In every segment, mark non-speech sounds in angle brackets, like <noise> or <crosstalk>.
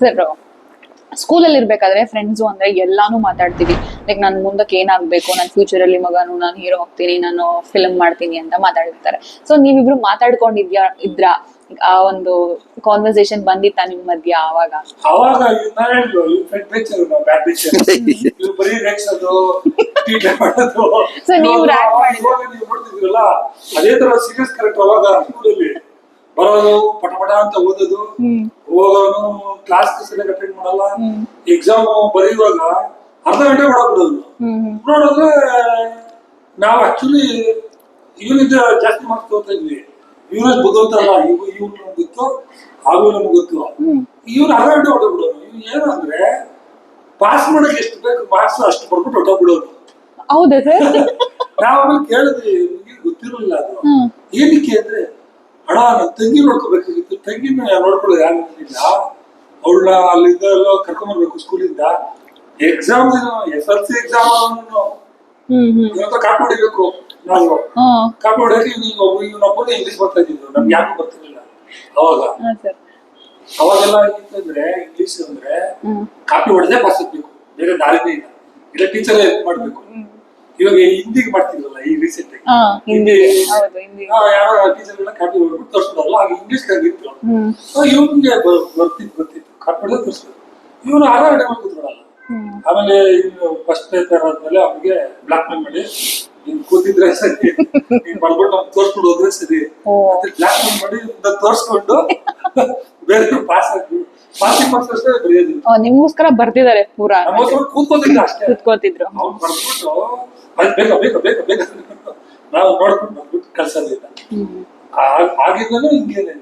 Sir ಸ್ಕೂಲಲ್ಲಿ ಇರ್ಬೇಕಾದ್ರೆ friends ಅಂದ್ರೆ ಎಲ್ಲಾನು ಮಾತಾಡ್ತೀವಿ. ಲೈಕ್ ನಾನು ಮುಂದಕ್ಕೆ ಏನಾಗ್ಬೇಕು? ನನ್ನ ಫ್ಯೂಚರ್ ಅಲ್ಲಿ ಮಗನು ನಾನು ಹೀರೋ ಹೋಗ್ತೀನಿ ನಾನು ಫಿಲ್ಮ್ ಮಾಡ್ತೀನಿ ಅಂತ ಮಾತಾಡಿರ್ತಾರೆ ಸೊ ನೀವಿಬ್ರು ಮಾತಾಡ್ಕೊಂಡಿದ್ಯಾ ಇದ್ರ? ಆ ಒಂದು ಕಾನ್ವರ್ಸೇಷನ್ ಬಂದಿತ್ತಾ ನಿಮ್ ಮಧ್ಯ ಆವಾಗ? ಅವಾಗ ಬೆಂಚರ್ ನಾವು ಅದೇ ತರ ಸೀರಿಯಸ್ ಅವಾಗ ಬರೋದು ಪಟಪಟ ಪಟ ಅಂತ ಓದೋದು. ಹೋಗೋನು ಕ್ಲಾಸ್ ಸರಿಯಾಗಿ ಅಟೆಂಡ್ ಮಾಡಲ್ಲ. ಎಕ್ಸಾಮ್ ಬರೆಯುವಾಗ ಅರ್ಧ ಗಂಟೆ ಮಾಡೋದು ನೋಡಿದ್ರೆ ನಾವು ಆಕ್ಚುಲಿ ಇವನಿಂದ ಜಾಸ್ತಿ ಮಾರ್ಕ್ಸ್ ತಗೋತಾ ಇದ್ವಿ. ಇವನ ಇವು ಇವ್ ಇವ್ನು ನಮ್ಗೆ ಗೊತ್ತು ಹಾಗೂ ನಮ್ಗೆ ಗೊತ್ತು. ಇವ್ನ ಅರ್ಧ ಗಂಟೆ ಹೊಟ್ಟೋಗ್ಬಿಡೋನು ಇವ್ನು ಏನು ಅಂದ್ರೆ ಪಾಸ್ ಮಾಡಕ್ಕೆ ಎಷ್ಟು ಬೇಕು ಮಾರ್ಕ್ಸ್ ಅಷ್ಟು ಬರ್ಬಿಟ್ಟು ಹೊಟ್ಟೋಗ್ಬಿಡೋನು ಹೌದಾ ಸರ್ ನಾವು ಆಮೇಲೆ ಕೇಳಿದ್ವಿ ಗೊತ್ತಿರಲಿಲ್ಲ ಅದು. ಏನಕ್ಕೆ ಅಂದ್ರೆ ಅಣ್ಣ ನನ್ನ ತಂಗಿ ನೋಡ್ಕೋಬೇಕಾಗಿತ್ತು. ತಂಗಿನ ನೋಡ್ಕೊಳ್ಳೋದು ಯಾರು ಇಲ್ಲ ಅವಳನ್ನ ಅಲ್ಲಿಂದ ಎಲ್ಲ ಕರ್ಕೊಂಡ್ಬರ್ಬೇಕು ಸ್ಕೂಲಿಂದ. Exam S L C exam copy ಹೊಡಿಬೇಕು ನಾವು. ಕಾಪಿ ನೀವು ಇವನೊಬ್ಬನೇ ಇಂಗ್ಲಿಷ್ ಬರ್ತಾ ಇದ್ದೀವಿ. ನಮ್ಗೆ ಯಾರು ಬರ್ತಿರ್ಲಿಲ್ಲ ಅವಾಗ. ಅವಾಗೆಲ್ಲ ಏನಿತ್ತಂದ್ರೆ ಇಂಗ್ಲಿಷ್ ಅಂದ್ರೆ ಕಾಪಿ ಹೊಡೆದೇ ಪಾಸ್ ಆಗ್ಬೇಕು ಬೇರೆ ದಾರಿನೇ ಇಲ್ಲ. ಇಲ್ಲ ಟೀಚರ್ ಹೆಲ್ಪ್ ಮಾಡ್ಬೇಕು. ಇವಾಗ ಹಿಂದಿಗೆ ಮಾಡ್ತಿದ್ರಲ್ಲ ಈ ರೀಸೆಂಟ್ ಹಿಂದಿ ಹೌದು ಹಿಂದಿ ಯಾರೋ ಟೀಚರ್ ಎಲ್ಲ ಕಾಪಿ ಹೊಡ್ಬಿಟ್ಟು ತೋರಿಸ್ಬಿಡಲ್ಲ ಆಗ ಇಂಗ್ಲಿಷ್ ಆಗಿತ್ತು ಇವನ್ಗೆ ಬರ್ತಿತ್ತು ಬರ್ತಿತ್ತು. ಕಾಪಿ ಹೊಡೆದೇ ತೋರಿಸ್ಬೇಕು ಇವನು ಆರ ಗಂಟೆ ಮಾಡಿ ಕೂತ್ಬಿಡಲ್ಲ ಹ್ಮ್. ಆಮೇಲೆ ಇನ್ನು ಫಸ್ಟ್ ಪೇಪರ್ ಆದ್ಮೇಲೆ ಅವ್ನಿಗೆ ಬ್ಲಾಕ್ ಮೇಲ್ ಮಾಡಿ ನೀನ್ ಕೂತಿದ್ರೆ ಸರಿ ನೀನ್ ಬರ್ಬಿಟ್ಟು ನಮ್ಗೆ ತೋರ್ಸ್ಬಿಟ್ಟು ಹೋದ್ರೆ ಸರಿ. ಬ್ಲಾಕ್ ಮೇಲ್ ಮಾಡಿ ತೋರ್ಸ್ಕೊಂಡು <laughs> ಬೇರೆ ಪಾಸ್ ಆಗಿ ನಿಮ್ಗೋಸ್ಕರ ಬರ್ತಿದ್ದಾರೆ ಪೂರಾ. ಕುತ್ಕೋತಿದ್ರು ನಾವು ನೋಡ್ಕೊಂಡು ಬಂದ್ಬಿಟ್ಟು ಕಳ್ಸೋದಿಲ್ಲ. ಹ್ಮ್. ಆ- ಆಗಿಂದನೂ ಹಿಂಗೇನೆ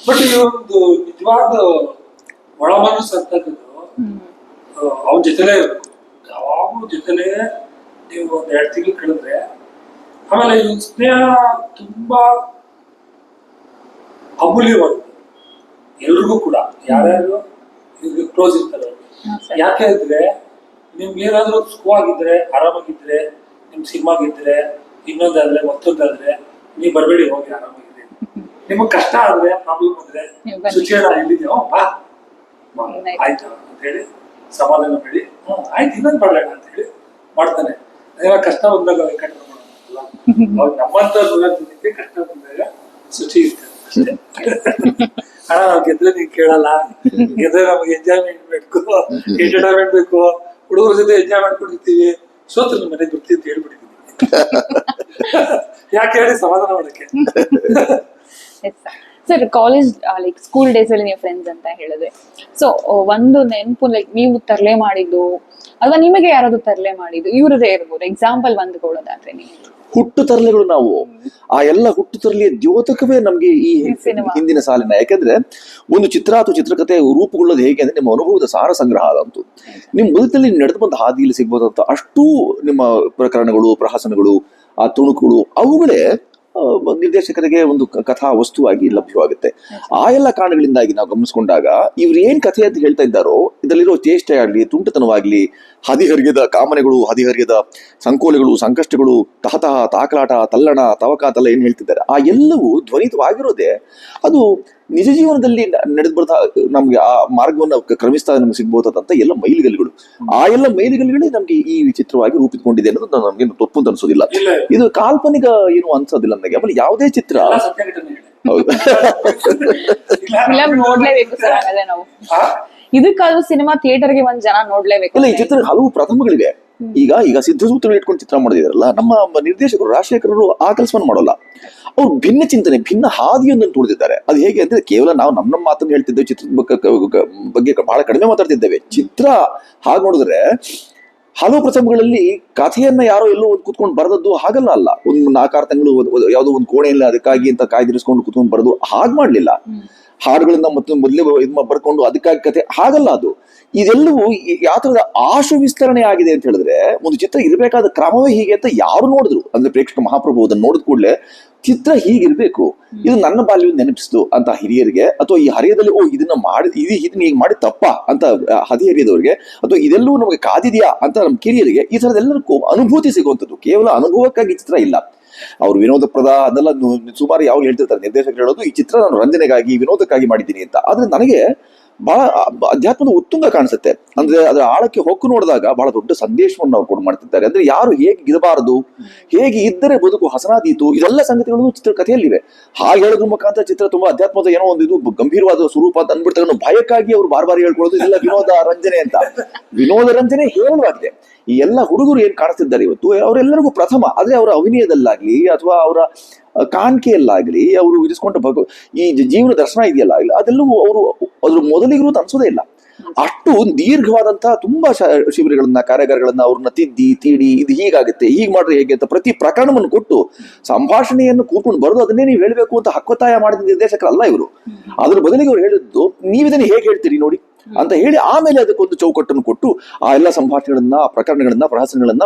ಬಟ್ ಇವೊಂದು ನಿಜವಾದ ಒಳ ಮನಸ್ಸು ಅಂತದ್ದು ಅವ್ರ ಅವನ ಜೊತೆಲೇ ಇರಬೇಕು. ಯಾವಾಗಲೂ ಜೊತೆಲೇ ನೀವು ಒಂದ್ ಎರಡು ತಿಂಗಳು ಕಳೆದ್ರೆ ಆಮೇಲೆ ಈ ಸ್ನೇಹ ತುಂಬಾ ಅಮೂಲ್ಯವಾಗಿದೆ. ಎಲ್ರಿಗೂ ಕೂಡ ಯಾರ್ಯಾರು ಇವ್ರಿಗೆ ಕ್ಲೋಸ್ ಇರ್ತಾರೆ. ಯಾಕೆ ಅಂದ್ರೆ ನಿಮ್ಗೆ ಏನಾದ್ರೂ ಆಗಿದ್ರೆ ಆರಾಮಾಗಿದ್ರೆ ನಿಮ್ ಸಿನಿಮಾಗಿದ್ರೆ ಇನ್ನೊಂದಾದ್ರೆ ಮತ್ತೊಂದಾದ್ರೆ ನೀವು ಬರಬೇಡಿ ಹೋಗಿ ಆರಾಮಾಗಿದ್ರೆ ನಿಮಗ್ ಕಷ್ಟ ಆದ್ರೆ ಪ್ರಾಬ್ಲಮ್ ಆದ್ರೆ ಶುಚಿಯನ್ನ. ಸುಚೇಣ ಇಲ್ಲಿದ್ಯೋ ಬಾ. ಆಯ್ತು. ಅಂತ ಹೇಳಿ ಸಮಾಧಾನ ಮಾಡಿ ಹ್ಮ್ ಆಯ್ತು ಇನ್ನೊಂದು ಮಾಡಬೇಡ ಅಂತ ಹೇಳಿ ಮಾಡ್ತಾನೆ. ಅದೇನ ಕಷ್ಟ ಬಂದಾಗ ಕಟ್ ಅವ್ರು ನಮ್ಮಂತ ಕಷ್ಟ ಬಂದಾಗ ಶುಚಿ ಇರ್ತಾರೆ. ಹಣ ನಾವು ಗೆದ್ರೆ ನೀನ್ ಕೇಳಲ್ಲ. ಗೆದ್ರೆ ನಮ್ಗೆ ಎಂಜಾಯ್ಮೆಂಟ್ ಬೇಕು. ಎಂಟರ್ಟೈನ್ಮೆಂಟ್ ಬೇಕು. ಹುಡುಗರ ಜೊತೆ ಎಂಜಾಯ್ಮೆಂಟ್ ಕೊಡ್ತೀವಿ ಸೋತ್ರ ನಿಮ್ಮ ಮನೆಗೆ ಬರ್ತೀವಿ ಅಂತ ಹೇಳ್ಬಿಟ್ಟಿದ್ದೀನಿ. ಯಾಕೆ ಹೇಳಿ ಸಮಾಧಾನ ಮಾಡಕ್ಕೆ sir college like school days ಅಲ್ಲಿ ನೀವು ಫ್ರೆಂಡ್ಸ್ ಅಂತ ಹೇಳಿದ್ರೆ. ಸೊ ಒಂದು ನೆನಪು ಲೈಕ್ ನೀವು ತರಲೆ ಮಾಡಿದ್ದು ಅಥವಾ ನಿಮಗೆ ಯಾರಾದ್ರೂ ತರಲೆ ಮಾಡಿದ್ದು? ಇವ್ರದೇ ಇರ್ಬೋದು. ಎಕ್ಸಾಂಪಲ್ ಒಂದು ಕೊಡೋದಾದ್ರೆ ನೀವು ಹುಟ್ಟು ತರಲೆಗಳು ನಾವು. ಆ ಎಲ್ಲ ಹುಟ್ಟು ತರಲೆಯ ದ್ಯೋತಕವೇ ನಮ್ಗೆ ಈ ಹಿಂದಿನ ಸಾಲಿನ. ಯಾಕೆಂದ್ರೆ ಒಂದು ಚಿತ್ರ ಅಥವಾ ಚಿತ್ರಕಥೆ ರೂಪುಗೊಳ್ಳೋದು ಹೇಗೆ ಅಂದ್ರೆ ನಿಮ್ಮ ಅನುಭವದ ಸಾರ ಸಂಗ್ರಹ ಅದಂತೂ ನಿಮ್ಮ ಬದುಕಲ್ಲಿ ನಡೆದು ಬಂದ ಹಾದಿಯಲ್ಲಿ ಸಿಗ್ಬೋದಂತ ಅಷ್ಟೂ ನಿಮ್ಮ ಪ್ರಕರಣಗಳು ಪ್ರಹಸನಗಳು ಆ ತುಣುಕುಗಳು ಅವುಗಳೇ ನಿರ್ದೇಶಕರಿಗೆ ಒಂದು ಕಥಾ ವಸ್ತುವಾಗಿ ಲಭ್ಯವಾಗುತ್ತೆ. ಆ ಎಲ್ಲ ಕಾರಣಗಳಿಂದಾಗಿ ನಾವು ಗಮನಿಸ್ಕೊಂಡಾಗ ಇವ್ರು ಏನ್ ಕಥೆ ಅಂತ ಹೇಳ್ತಾ ಇದ್ದಾರೋ ಇದರಲ್ಲಿರೋ ಚೇಷ್ಟೆ ಆಗ್ಲಿ ತುಂಟತನವಾಗ್ಲಿ ಹದಿಹರಿಯದ ಕಾಮನೆಗಳು ಹದಿಹರಿಯದ ಸಂಕೋಲೆಗಳು ಸಂಕಷ್ಟಗಳು ತಹತಹ ತಾಕಲಾಟ ತಲ್ಲಣ ತವಕಾತಲ್ಲ ಏನು ಹೇಳ್ತಿದ್ದಾರೆ. ಆ ಎಲ್ಲವೂ ಧ್ವನಿತವಾಗಿರೋದೇ ಅದು ನಿಜ ಜೀವನದಲ್ಲಿ ನಡೆದು ಬರ್ತಾ ನಮ್ಗೆ ಆ ಮಾರ್ಗವನ್ನು ಕ್ರಮಿಸ್ತಾ ನಮ್ಗೆ ಸಿಗ್ಬೋದಂತ ಎಲ್ಲ ಮೈಲಿಗಲ್ಲುಗಳು. ಆ ಎಲ್ಲ ಮೈಲಿಗಲ್ಲುಗಳೇ ನಮ್ಗೆ ಈ ವಿಚಿತ್ರವಾಗಿ ರೂಪಿಸಿಕೊಂಡಿದೆ ಅನ್ನೋದು ನಮ್ಗೆ ತಪ್ಪು ಅಂತ ಅನ್ಸೋದಿಲ್ಲ. ಇದು ಕಾಲ್ಪನಿಕ ಏನು ಅನ್ಸೋದಿಲ್ಲ ನನಗೆ. ಆಮೇಲೆ ಯಾವುದೇ ಚಿತ್ರ ಹೌದು. <laughs> ಇದಕ್ಕಾದ್ರೂ ಸಿನಿಮಾ ಥಿಯೇಟರ್ಗೆ ಒಂದ್ ಜನ ನೋಡ್ಲೇಬೇಕು ಇಲ್ಲ ಈ ಚಿತ್ರ ಹಲವು ಪ್ರಥಮಗಳಿವೆ. ಈಗ ಈಗ ಸಿದ್ಧಸೂತ್ರ ಇಟ್ಕೊಂಡು ಚಿತ್ರ ಮಾಡಿದಾರಲ್ಲ ನಮ್ಮ ನಿರ್ದೇಶಕರು ರಾಜಶೇಖರರು ಆ ಕೆಲಸವನ್ನು ಮಾಡೋಲ್ಲ. ಅವ್ರು ಭಿನ್ನ ಚಿಂತನೆ ಭಿನ್ನ ಹಾದಿಯನ್ನು ತುಳಿದಿದ್ದಾರೆ ಅದು ಹೇಗೆ ಅಂದ್ರೆ ಕೇವಲ ನಾವು ನಮ್ಮ ನಮ್ಮ ಮಾತನ್ನು ಹೇಳ್ತಿದ್ದೇವೆ ಚಿತ್ರದ ಬಗ್ಗೆ ಬಹಳ ಕಡಿಮೆ ಮಾತಾಡ್ತಿದ್ದೇವೆ. ಚಿತ್ರ ಹಾಗೆ ನೋಡಿದ್ರೆ ಹಲವು ಪ್ರಸಂಗಗಳಲ್ಲಿ ಕಥೆಯನ್ನ ಯಾರೋ ಎಲ್ಲೋ ಒಂದು ಕುತ್ಕೊಂಡು ಬರೆದದ್ದು ಹಾಗಲ್ಲ ಅಲ್ಲ. ಒಂದು ನಾಲ್ಕಾರು ತಿಂಗಳು ಯಾವುದೋ ಒಂದು ಕೋಣೆಯಲ್ಲಿ ಅದಕ್ಕಾಗಿ ಅಂತ ಕಾಯ್ದಿರಿಸ್ಕೊಂಡು ಕುತ್ಕೊಂಡು ಬರೆದು ಹಾಗೆ ಮಾಡ್ಲಿಲ್ಲ. ಹಾಡುಗಳನ್ನ ಮತ್ತು ಮೊದಲೇ ಇದು ಬರ್ಕೊಂಡು ಅದಕ್ಕಾಗಿ ಕಥೆ ಹಾಗಲ್ಲ ಅದು. ಇದೆಲ್ಲವೂ ಯಾವ ತರದ ಆಶು ವಿಸ್ತರಣೆ ಆಗಿದೆ ಅಂತ ಹೇಳಿದ್ರೆ ಒಂದು ಚಿತ್ರ ಇರಬೇಕಾದ ಕ್ರಮವೇ ಹೀಗೆ ಅಂತ ಯಾರು ನೋಡಿದ್ರು. ಅಂದ್ರೆ ಪ್ರೇಕ್ಷಕ ಮಹಾಪ್ರಭು ಅದನ್ನ ನೋಡಿದ ಕೂಡಲೇ ಚಿತ್ರ ಹೀಗಿರ್ಬೇಕು. ಇದು ನನ್ನ ಬಾಲ್ಯವನ್ನು ನೆನಪಿಸ್ತು ಅಂತ ಹಿರಿಯರಿಗೆ ಅಥವಾ ಈ ಹರಿಯದಲ್ಲಿ ಓ ಇದನ್ನ ಮಾಡಿ ಇದು ಇದನ್ನ ಈಗ ಮಾಡಿ ತಪ್ಪ ಅಂತ ಹದಿ ಹದಿಹರಿಯದವರಿಗೆ ಅಥವಾ ಇದೆಲ್ಲವೂ ನಮಗೆ ಕಾದಿದೆಯಾ ಅಂತ ನಮ್ಮ ಕಿರಿಯರಿಗೆ ಈ ಥರದ್ದೆಲ್ಲರಿಗೂ ಅನುಭೂತಿ ಸಿಗುವಂಥದ್ದು. ಕೇವಲ ಅನುಭವಕ್ಕಾಗಿ ಚಿತ್ರ ಇಲ್ಲ. ಅವ್ರು ವಿನೋದಪ್ರದ ಅದೆಲ್ಲ ನು- ಸುಮಾರು ಯಾವಾಗ ಹೇಳ್ತಿರ್ತಾರೆ, ನಿರ್ದೇಶಕರು ಹೇಳೋದು, ಈ ಚಿತ್ರ ನಾನು ರಂಜನೆಗಾಗಿ, ವಿನೋದಕ್ಕಾಗಿ ಮಾಡಿದ್ದೀನಿ ಅಂತ. ಆದ್ರೆ ನನಗೆ ಬಹಳ ಅಧ್ಯಾತ್ಮದ ಉತ್ತುಂಗ ಕಾಣಿಸುತ್ತೆ. ಅಂದ್ರೆ ಅದರ ಆಳಕ್ಕೆ ಹೊಕ್ಕು ನೋಡಿದಾಗ ಬಹಳ ದೊಡ್ಡ ಸಂದೇಶವನ್ನು ಅವ್ರು ಕೊಡು ಮಾಡ್ತಿದ್ದಾರೆ. ಅಂದ್ರೆ ಯಾರು ಹೇಗೆ ಇರಬಾರದು ಹೇಗೆ ಇದ್ದರೆ ಬದುಕು ಹಸನಾದೀತು, ಇದೆಲ್ಲ ಸಂಗತಿಗಳು ಚಿತ್ರಕಥೆಯಲ್ಲಿವೆ. ಹಾಗೆ ಹೇಳೋದ್ರ ಮುಖಾಂತರ ಚಿತ್ರ ತುಂಬಾ ಅಧ್ಯಾತ್ಮದ ಏನೋ ಒಂದು ಇದು ಗಂಭೀರವಾದ ಸ್ವರೂಪ ಅಂತ ಅಂದ್ಬಿಡ್ತಾರೆ. ಭಯಕ್ಕಾಗಿ ಅವರು ಬಾರ್ ಬಾರಿ ಹೇಳ್ಕೊಳ್ಳೋದು, ಇದೆಲ್ಲ ವಿನೋದ ರಂಜನೆ ಅಂತ. ವಿನೋದ ರಂಜನೆ ಹೇರಳವಾಗಿದೆ ಈ ಎಲ್ಲ ಹುಡುಗರು ಏನ್ ಕಾಣಿಸ್ತಿದ್ದಾರೆ ಇವತ್ತು? ಅವರೆಲ್ಲರಿಗೂ ಪ್ರಥಮ, ಆದ್ರೆ ಅವರ ಅಭಿನಯದಲ್ಲಾಗ್ಲಿ ಅಥವಾ ಅವರ ಕಾಣಿಕೆಯಲ್ಲಾಗ್ಲಿ, ಅವರು ವಿಧಿಸ್ಕೊಂಡ ಭಗ ಈ ಜೀವನ ದರ್ಶನ ಇದೆಯಲ್ಲ, ಅದೆಲ್ಲವೂ ಅವರು ಅದ್ರ ಮೊದಲಿಗರು ಅನ್ಸೋದೇ ಇಲ್ಲ. ಅಷ್ಟು ದೀರ್ಘವಾದಂತಹ ತುಂಬಾ ಶಿಬಿರಗಳನ್ನ, ಕಾರ್ಯಾಗಾರಗಳನ್ನ ಅವ್ರನ್ನ ತಿದ್ದಿ ತೀಡಿ ಇದು ಹೀಗಾಗುತ್ತೆ, ಹೀಗ್ ಮಾಡ್ರೆ ಹೇಗೆ ಅಂತ ಪ್ರತಿ ಪ್ರಕರಣವನ್ನು ಕೊಟ್ಟು ಸಂಭಾಷಣೆಯನ್ನು ಕೂತ್ಕೊಂಡು ಬರೋದು ಅದನ್ನೇ ನೀವು ಹೇಳಬೇಕು ಅಂತ ಹಕ್ಕೊತ್ತಾಯ ಮಾಡಿದ ನಿರ್ದೇಶಕರಲ್ಲ ಇವರು. ಅದ್ರ ಬದಲಿಗೆ ಅವ್ರು ಹೇಳಿದ್ದು ಇದನ್ನ ಹೇಗೆ ಹೇಳ್ತೀರಿ ನೋಡಿ ಅಂತ ಹೇಳಿ ಆಮೇಲೆ ಅದಕ್ಕೊಂದು ಚೌಕಟ್ಟನ್ನು ಕೊಟ್ಟು ಆ ಎಲ್ಲ ಸಂಭಾಷಣೆಗಳನ್ನ, ಪ್ರಕರಣಗಳನ್ನ, ಪ್ರಹಸನಗಳನ್ನ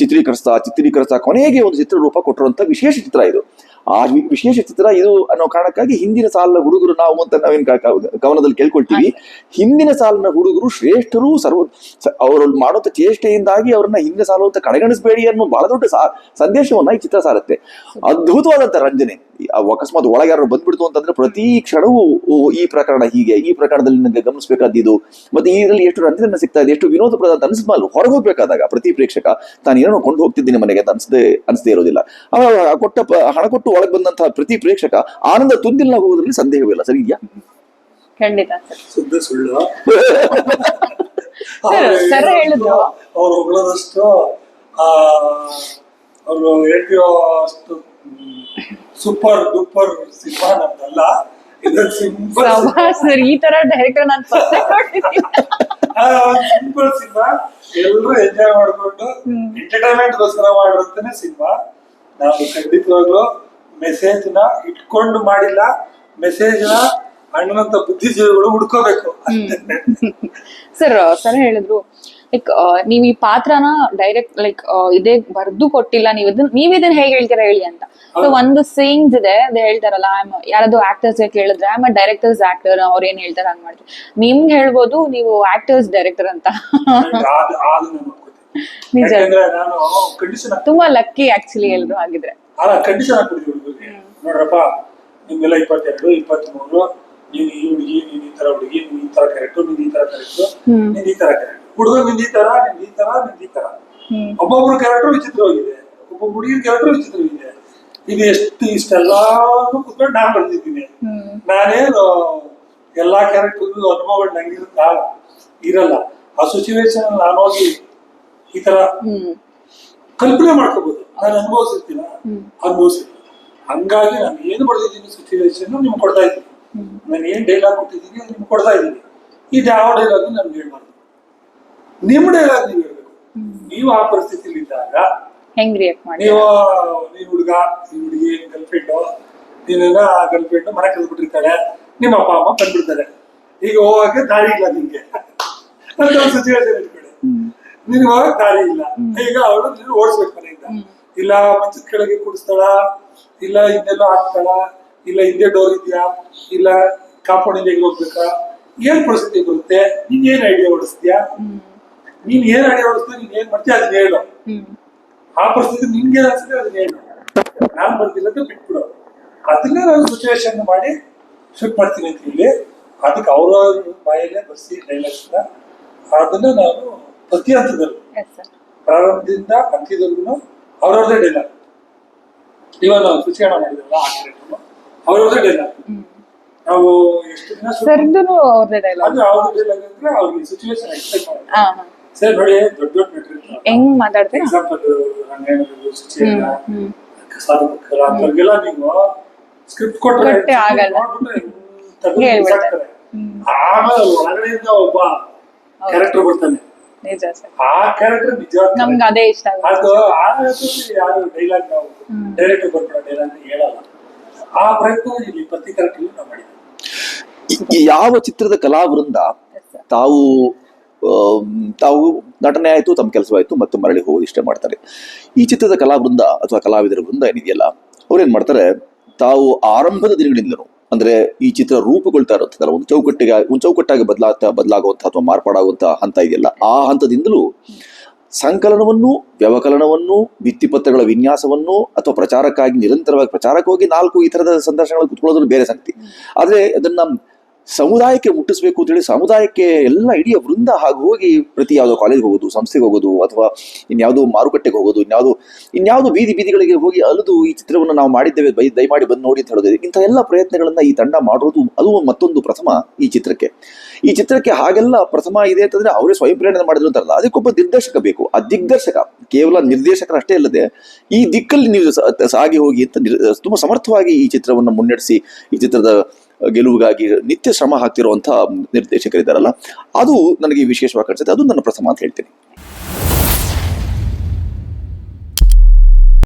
ಚಿತ್ರೀಕರಿಸ್ತಾ ಚಿತ್ರೀಕರಿಸ್ತಾ ಕೊನೆಗೆ ಒಂದು ಚಿತ್ರರೂಪ ಕೊಟ್ಟಿರುವಂತ ವಿಶೇಷ ಚಿತ್ರ ಇದು. ಆ ವಿಶೇಷ ಚಿತ್ರ ಇದು ಅನ್ನೋ ಕಾರಣಕ್ಕಾಗಿ ಹಿಂದಿನ ಸಾಲಿನ ಹುಡುಗರು ನಾವು ಅಂತ ನಾವೇನು ಕವನದಲ್ಲಿ ಕೇಳ್ಕೊಳ್ತೀವಿ. ಹಿಂದಿನ ಸಾಲಿನ ಹುಡುಗರು ಶ್ರೇಷ್ಠರು ಸರ್ವ ಅವರು ಮಾಡುವಂಥ ಚೇಷ್ಟೆಯಿಂದಾಗಿ ಅವ್ರನ್ನ ಹಿಂದಿನ ಸಾಲು ಅಂತ ಕಡೆಗಣಿಸಬೇಡಿ ಅನ್ನೋ ಬಹಳ ದೊಡ್ಡ ಸಾ- ಸಂದೇಶವನ್ನ ಈ ಚಿತ್ರ ಸಾರುತ್ತೆ. ಅದ್ಭುತವಾದಂತ ರಂಜನೆ. ಅಕಸ್ಮಾತ್ ಒಳಗೆ ಯಾರು ಬಂದ್ಬಿಡ್ತು ಅಂತಂದ್ರೆ ಪ್ರತಿ ಕ್ಷಣವೂ ಈ ಪ್ರಕರಣ ಹೀಗೆ ಈ ಪ್ರಕರಣದಲ್ಲಿ ನನಗೆ ಗಮನಿಸಬೇಕಾದ್ದು ಮತ್ತೆ ಇದರಲ್ಲಿ ಎಷ್ಟು ರಂಜನೆ ಸಿಗ್ತಾ ಇದೆ ಎಷ್ಟು ವಿನೋದಪ್ರದ ಅಂತ ಅನಿಸ್ಮಲ್ ಹೊರಗೆ ಹೋಗ್ಬೇಕಾದಾಗ ಪ್ರತಿ ಪ್ರೇಕ್ಷಕ ತಾನು ಏನೋ ಕೊಂಡು ಹೋಗ್ತಿದ್ದೀನಿ ಮನೆಗೆ ಅಂತ ಅನ್ಸದೆ ಅನಿಸದೇ ಇರೋದಿಲ್ಲ. ಕೊಟ್ಟ ಹಣ ಕೊಟ್ಟು ಒಳಗೆ ಬಂದಂತಹ ಪ್ರತಿ ಪ್ರೇಕ್ಷಕ ಆನಂದ ತುಂದಿಲ್ಲ ಹೋಗೋದ್ರಲ್ಲಿ ಸಂದೇಹವಿಲ್ಲ ಸರಿ ಇದೆಯಾ? ಖಂಡಿತ ಸರ್. ಶುದ್ಧ ಸುಳ್ಳು. ಸರ್, ಹೇಳಿದ್ರು. ಅವ್ರು ಹೊಗಳದಷ್ಟು ಆ ಅವರು ಅಷ್ಟು ಸೂಪರ್ ಡೂಪರ್ ಸಿನಿಮಾ ನಮ್ದಲ್ಲ. ಸರ್ ಈ ತರ ಡೈರೆಕ್ಟರ್ ನಾನು ಸಿಂಪಲ್ ಸಿನಿಮಾ. ಎಲ್ಲರೂ ಎಂಜಾಯ್ ಮಾಡ್ಕೊಂಡು ಎಂಟರ್ಟೈನ್ಮೆಂಟ್ ಗೋಸ್ಕರ ಮಾಡಿರುತ್ತಾನೆ ಸಿನಿಮಾ. ನಾವು ಖಂಡಿತವಾಗ್ಲೂ ಮೆಸೇಜ್ನ ಇಟ್ಕೊಂಡು ಮಾಡಿಲ್ಲ. ಮೆಸೇಜ್ನ ಅಣ್ಣನಂತ ಬುದ್ಧಿಜೀವಿಗಳು ಹುಡ್ಕೋಬೇಕು. ಸರ್ ಸರ್ ಹೇಳಿದ್ರು ಲೈಕ್ ನೀವ್ ಈ ಪಾತ್ರನ ಡೈರೆಕ್ಟ್ ಲೈಕ್ ಇದೇ ಬರ್ದು ಕೊಟ್ಟಿಲ್ಲ ನೀವ್ ಇದನ್ನ ನೀವ್ ಇದನ್ನ ಹೇಗೆ ಹೇಳ್ತೀರಾ ಹೇಳಿ ಅಂತ. ಸೊ ಒಂದು ಸೀನ್ಸ್ ಇದೆ ಅದೇ ಹೇಳ್ತಾರಲ್ಲ ಐಮ್ ಯಾರಾದ್ರು ಆಕ್ಟರ್ಸ್ ಕೇಳಿದ್ರೆ ಐಮ್ ಡೈರೆಕ್ಟರ್ಸ್ ಆಕ್ಟರ್ ಅವ್ರ ಏನ್ ಹೇಳ್ತಾರೆ ಹಂಗ್ ಮಾಡ್ತೀವಿ. ನಿಮ್ಗೆ ಹೇಳ್ಬೋದು ನೀವು ಆಕ್ಟರ್ಸ್ ಡೈರೆಕ್ಟರ್ ಅಂತ. <laughs> ನಿಜ. ಯಾಕಂದ್ರೆ ನಾನು ಕಂಡೀಷನ್ ತುಂಬಾ ಲಕ್ಕಿ ಆಕ್ಚುಲಿ ಎಲ್ರು ಆಗಿದ್ರೆ. ಅಲ್ಲ ಕಂಡೀಷನ್ ಹಾಕ್ಬಿಡ್ತೀವಿ ಹುಡುಗರಿಗೆ ನೋಡ್ರಪ್ಪ ನಿಮ್ಗೆಲ್ಲ ಇಪ್ಪತ್ತೆರಡು ಇಪ್ಪತ್ಮೂರು ನೀನ್ ಈ ಹುಡುಗಿ ನೀನ್ ಈ ತರ ಹುಡುಗಿ ನೀನ್ ಈ ತರ ಕರೆಕ್ಟ್ ನೀನ್ ಈ ತರ ಕರೆಕ್ಟ್. ನೀನ್ ಈ ತರ ಕರೆಕ್ಟ್ ಹುಡುಗ ನಿಂದ ಈ ತರ ನಿಂದ ಈ ತರ ನಿಂದ ಈ ತರ. ಒಬ್ಬೊಬ್ರು ಕ್ಯಾರೆಕ್ಟರ್ ವಿಚಿತ್ರವಾಗಿದೆ ಒಬ್ಬ ಹುಡುಗಿನ ಕ್ಯಾರೆಕ್ಟರ್ ವಿಚಿತ್ರವಾಗಿದೆ ಇದು ಎಷ್ಟು ಇಷ್ಟೆಲ್ಲಾನು ಕುತ್ಕೊಂಡು ನಾನು ಬರ್ತಿದ್ದೀನಿ ನಾನೇನು ಎಲ್ಲಾ ಕ್ಯಾರೆಕ್ಟರ್ ಅನುಭವಗಳು ನಂಗಿರುತ್ತಾ ಇರಲ್ಲ. ಆ ಸಿಚುವೇಶನ್ ನಾನು ಹೋಗಿ ಈ ತರ ಕಲ್ಪನೆ ಮಾಡ್ಕೋಬಹುದು ನಾನು ಅನುಭವಿಸಿರ್ತೀನ. ಅನುಭವಿಸಿಲ್ಲ ಹಂಗಾಗಿ ನಾನು ಏನು ಬರೆದಿದ್ದೀನಿ ಸಿಚುವೇಶನ್ ನಿಮ್ಗೆ ಕೊಡ್ತಾ ಇದ್ದೀನಿ. ನಾನು ಏನ್ ಡೈಲಾಗ್ ಕೊಟ್ಟಿದ್ದೀನಿ ಅದು ನಿಮ್ಗೆ ಕೊಡ್ತಾ ಇದ್ದೀನಿ. ಈ ಯಾವ ಡೈಲಾಗ್ ನಮ್ಗೆ ಹೇಳ್ಬಾರ್ದು. ನಿಮ್ ಡೈಲಾಗ್ ನೀವು ಹೇಳ್ಬೇಕು. ನೀವು ಆ ಪರಿಸ್ಥಿತಿಲಿ ಇದ್ದಾಗ ಹೆಂಗ್ ರಿಯಾಕ್ಟ್ ಮಾಡಿ ನೀವು ನೀನ್ ಹುಡುಗ ನೀನ್ ಹುಡುಗಿ ಗರ್ಲ್ ಫ್ರೆಂಡ್ ಗರ್ಲ್ಫ್ರೆಂಡು ಆ ಗರ್ಲ್ ಫ್ರೆಂಡ್ ಮನೆ ಕಲ್ಬಿಟ್ಟಿರ್ತಾಳೆ ನಿಮ್ಮ ಅಪ್ಪ ಅಮ್ಮ ಬಂದ್ಬಿಡ್ತಾರೆ. ಈಗ ಹೋಗಕ್ಕೆ ದಾರಿ ಇಲ್ಲ ನಿಮ್ಗೆ. ಅಂತ ಒಂದು ಸಿಚುವೇಶನ್ ಇಟ್ಕೊಳ್ಳಿ. ನೀನು ಹೋಗಕ್ ದಾರಿ ಇಲ್ಲ. ಈಗ ಅವಳು ನೀನು ಓಡಿಸ್ಬೇಕು ಮನೆಯಿಂದ. ಇಲ್ಲ ಮಂಚದ ಕೆಳಗೆ ಕುಡಿಸ್ತಾಳ ಇಲ್ಲ ಹಿಂದೆಲ್ಲ ಹಾಕ್ತಾಳ ಇಲ್ಲ ಹಿಂದೆ ಡೋರ್ ಇದೆಯಾ ಇಲ್ಲ ಕಾಂಪೌಂಡ್ ಹೇಗೆ ಹೋಗ್ಬೇಕಾ ಏನ್ ಪರಿಸ್ಥಿತಿ ಬರುತ್ತೆ? ನೀನ್ ಏನ್ ಐಡಿಯಾ ಓಡಿಸ್ತೀಯಾ? ನೀನ್ ಏನ್ ಐಡಿಯಾ ಓಡಿಸ್ತೀಯ ನೀನ್ ಏನ್ ಮಾಡ್ತೀಯ ಅದನ್ನ ಹೇಳು. ಆ ಪರಿಸ್ಥಿತಿ ನಿನ್ಗೆ ಅನ್ಸುತ್ತೆ ಅದನ್ನ ಹೇಳು. ನಾನ್ ಬರ್ತಿಲ್ಲ ಅಂತ ಬಿಟ್ಬಿಡು. ಅದನ್ನೇ ನಾನು ಸಿಚುವೇಶನ್ ಮಾಡಿ ಶೂಟ್ ಮಾಡ್ತೀನಿ ಅಂತ ಹೇಳಿ ಅದಕ್ಕೆ ಅವರ ಬಾಯಲ್ಲೇ ಬರ್ಸಿ ಡೈಲಾಗ್ಸ್ ಅದನ್ನ ನಾನು ಪ್ರತಿ ಹಂತದಲ್ಲೂ. ಪ್ರಾರಂಭದಿಂದ ಅಂತ್ಯದಲ್ಲೂ ಅವ್ರವ್ರದೇ ಡೈಲಾಗ್ ಇವಾಗ ನಾವು ಶಿಕ್ಷಣ ಮಾಡಿದ್ರಲ್ಲ ಆ ಕ್ಯಾರೆಕ್ಟರ್ ಅವ್ರವ್ರದೇ ಡೈಲಾಗ್ ನಾವು ಎಷ್ಟು ದಿನ ಸರ್ದುನು ಅವ್ರದೇ ಡೈಲಾಗ್ ಅದು ಅವ್ರದ್ದು ಡೈಲಾಗ್ ಅಂದ್ರೆ ಅವ್ರಿಗೆ ಸಿಚುವೇಶನ್ ಎಕ್ಸ್ಪೆಕ್ಟ್ ಮಾಡಿ ಸರ್ ನೋಡಿ ದೊಡ್ಡ ದೊಡ್ಡ ಮೆಟೀರಿಯಲ್ ಹೆಂಗ್ ಮಾತಾಡ್ತೀರಾ? ಎಕ್ಸಾಂಪಲ್ ರಂಗಾಯಣಗಳು ಹ್ಮ್ ಸಾಧಕರ ಅಂತವ್ರಿಗೆಲ್ಲ ನೀವು ಸ್ಕ್ರಿಪ್ಟ್ ಕೊಟ್ಟರೆ. ಬಿಸಾಕ್ತಾರೆ. ಆಮೇಲೆ ಒಳಗಡೆಯಿಂದ ಒಬ್ಬ ಕ್ಯಾರೆಕ್ಟರ್ ಬರ್ತಾನೆ. ನಿಜ ಸರ್ ಆ ಕ್ಯಾರೆಕ್ಟರ್ ನಿಜವಾದ ನಮ್ಗೆ ಅದೇ ಇಷ್ಟ ಆಗುತ್ತೆ. ಅದು ಆ ಹೊತ್ತಿಗೆ ಯಾರು ಡೈಲಾಗ್ ನಾವು ಹ್ಮ್. ಡೈರೆಕ್ಟ್ ಬರ್ಕೊಳ್ಳೋ ಡೈಲಾಗ್ ಹೇಳಲ್ಲ. ಆ ಪ್ರಯತ್ನ ಇಲ್ಲಿ ಪ್ರತಿ ಕ್ಯಾರೆಕ್ಟರ್ ನಾವು ಮಾಡಿದ್ವಿ ಈ ಯಾವ ಚಿತ್ರದ ಕಲಾವೃಂದ ತಾವು ತಾವು ನಟನೆ ಆಯ್ತು ತಮ್ಮ ಕೆಲಸವಾಯಿತು ಮತ್ತೆ ಮರಳಿ ಹೋಗೋದು ಇಷ್ಟ ಮಾಡ್ತಾರೆ. ಈ ಚಿತ್ರದ ಕಲಾವೃಂದ ಅಥವಾ ಕಲಾವಿದರ ವೃಂದ ಏನಿದೆಯಲ್ಲ ಅವ್ರೇನ್ ಮಾಡ್ತಾರೆ ತಾವು ಆರಂಭದ ದಿನಗಳಿಂದಲೂ ಅಂದ್ರೆ ಈ ಚಿತ್ರ ರೂಪುಗೊಳ್ತಾ ಇರುತ್ತಲ್ಲ ಒಂದು ಚೌಕಟ್ಟಿಗೆ, ಒಂದು ಚೌಕಟ್ಟಾಗಿ ಬದಲಾಗ್ತಾ, ಬದಲಾಗುವಂತ ಅಥವಾ ಮಾರ್ಪಾಡಾಗುವಂತಹ ಹಂತ ಇದೆಯಲ್ಲ. ಆ ಹಂತದಿಂದಲೂ ಸಂಕಲನವನ್ನು, ವ್ಯವಕಲನವನ್ನು, ಭಿತ್ತಿಪತ್ರಗಳ ವಿನ್ಯಾಸವನ್ನು ಅಥವಾ ಪ್ರಚಾರಕ್ಕಾಗಿ ನಿರಂತರವಾಗಿ ಪ್ರಚಾರಕ್ಕೆ ಹೋಗಿ ನಾಲ್ಕು ಈ ಥರದ ಸಂದರ್ಶನಗಳು ಕುತ್ಕೊಳ್ಳೋದು ಬೇರೆ ಸಂಗತಿ. ಆದರೆ ಅದನ್ನ ಸಮುದಾಯಕ್ಕೆ ಮುಟ್ಟಿಸ್ಬೇಕು ಅಂತೇಳಿ ಸಮುದಾಯಕ್ಕೆ ಎಲ್ಲ ಇಡೀ ವೃಂದ ಹಾಗೆ ಹೋಗಿ ಪ್ರತಿ ಯಾವುದೋ ಕಾಲೇಜ್ಗೆ ಹೋಗೋದು, ಸಂಸ್ಥೆಗೆ ಹೋಗೋದು, ಅಥವಾ ಇನ್ಯಾವುದೋ ಮಾರುಕಟ್ಟೆಗೆ ಹೋಗೋದು, ಇನ್ಯಾವುದೋ ಇನ್ಯಾವುದೋ ಬೀದಿ ಬೀದಿಗಳಿಗೆ ಹೋಗಿ ಅಲಿದು ಈ ಚಿತ್ರವನ್ನು ನಾವು ಮಾಡಿದ್ದೇವೆ, ಬೈ, ದಯಮಾಡಿ ಬಂದು ನೋಡಿ ಅಂತ ಹೇಳೋದು. ಇಂಥ ಎಲ್ಲ ಪ್ರಯತ್ನಗಳನ್ನು ಈ ತಂಡ ಮಾಡೋದು ಅದು ಮತ್ತೊಂದು ಪ್ರಥಮ ಈ ಚಿತ್ರಕ್ಕೆ. ಈ ಚಿತ್ರಕ್ಕೆ ಹಾಗೆಲ್ಲ ಪ್ರಥಮ ಇದೆ ಅಂತಂದ್ರೆ ಅವರೇ ಸ್ವಯಂ ಪ್ರೇರಣೆ ಮಾಡಿದ್ರು ಅಂತಾರಲ್ಲ. ಅದಕ್ಕೊಬ್ಬ ನಿರ್ದೇಶಕ ಬೇಕು. ಆ ದಿಗ್ದರ್ಶಕ, ಕೇವಲ ನಿರ್ದೇಶಕರಷ್ಟೇ ಅಲ್ಲದೆ ಈ ದಿಕ್ಕಲ್ಲಿ ನೀವು ಸಾಗಿ ಹೋಗಿ ಅಂತ ತುಂಬಾ ಸಮರ್ಥವಾಗಿ ಈ ಚಿತ್ರವನ್ನು ಮುನ್ನಡೆಸಿ, ಈ ಚಿತ್ರದ ಗೆಲುವಿಗಾಗಿ ನಿತ್ಯ ಶ್ರಮ ಹಾಕ್ತಿರುವಂತಹ ನಿರ್ದೇಶಕರಿದ್ದಾರಲ್ಲ ಅದು ನನಗೆ ವಿಶೇಷವಾಗಿ ಕಾಣಿಸುತ್ತೆ ಅದು ನನ್ನ ಪ್ರಥಮ ಅಂತ ಹೇಳ್ತೀನಿ.